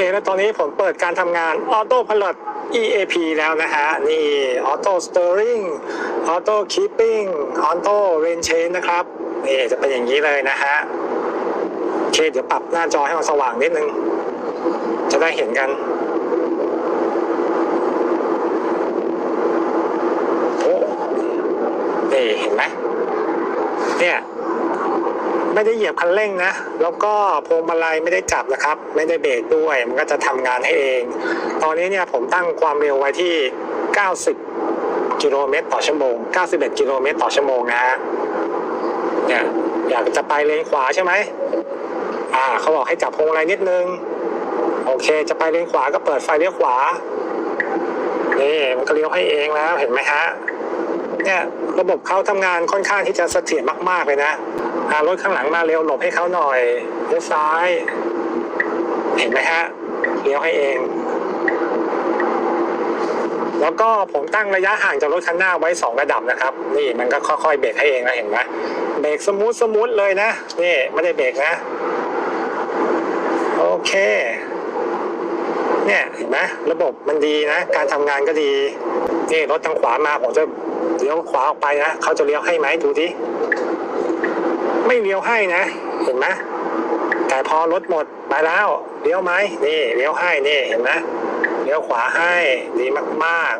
เคแล้วตอนนี้ผมเปิดการทำงาน Auto Pilot EAP แล้วนะฮะ นี่ Auto Steering Auto Keeping Auto Rain Change นะครับ นี่จะเป็นอย่างนี้เลยนะฮะโอเคเดี๋ยวปรับหน้าจอให้มันสว่างนิดนึง จะได้เห็นกันโอ้นี่เห็นไหมเนี่ย ไม่ได้เหยียบคันเร่งนะ แล้วก็พวงมาลัยไม่ได้จับนะครับ ไม่ได้เบรกด้วย มันก็จะทำงานให้เอง ตอนนี้เนี่ยผมตั้งความเร็วไว้ที่ 90 กิโลเมตรต่อชั่วโมง 91 กิโลเมตรต่อชั่วโมงนะฮะ เนี่ยอยากจะไปเลนขวาใช่ไหม อ่า เขาบอกให้จับพวงมาลัยนิดนึง โอเค จะไปเลนขวาก็เปิดไฟเลี้ยวขวา นี่มันก็เลี้ยวให้เองแล้วเห็นไหมฮะ เนี่ยระบบเขาทำงานค่อนข้างที่จะเสถียรมากๆเลยนะ รถข้างหลังมาเร็วหลบให้เขาหน่อยเลี้ยวซ้าย เห็นไหมฮะเลี้ยวให้เอง แล้วก็ผมตั้งระยะห่างจากรถคันหน้าไว้สองระดับนะครับ นี่มันก็ค่อยๆเบรกให้เองนะเห็นไหมเบรกสมูทสมูทเลยนะนี่ไม่ได้เบรกนะ โอเค เนี่ยเห็นไหมระบบมันดีนะ การทำงานก็ดีนี่รถทางขวามาผมจะเลี้ยวขวาออกไปนะเขาจะเลี้ยวให้ไหมดูดิ ไม่เลี้ยวให้นะ เห็นไหมแต่พอรถหมดไปแล้วเลี้ยวไหมนี่เลี้ยวให้นี่เห็นไหมเลี้ยวขวาให้ดีมาก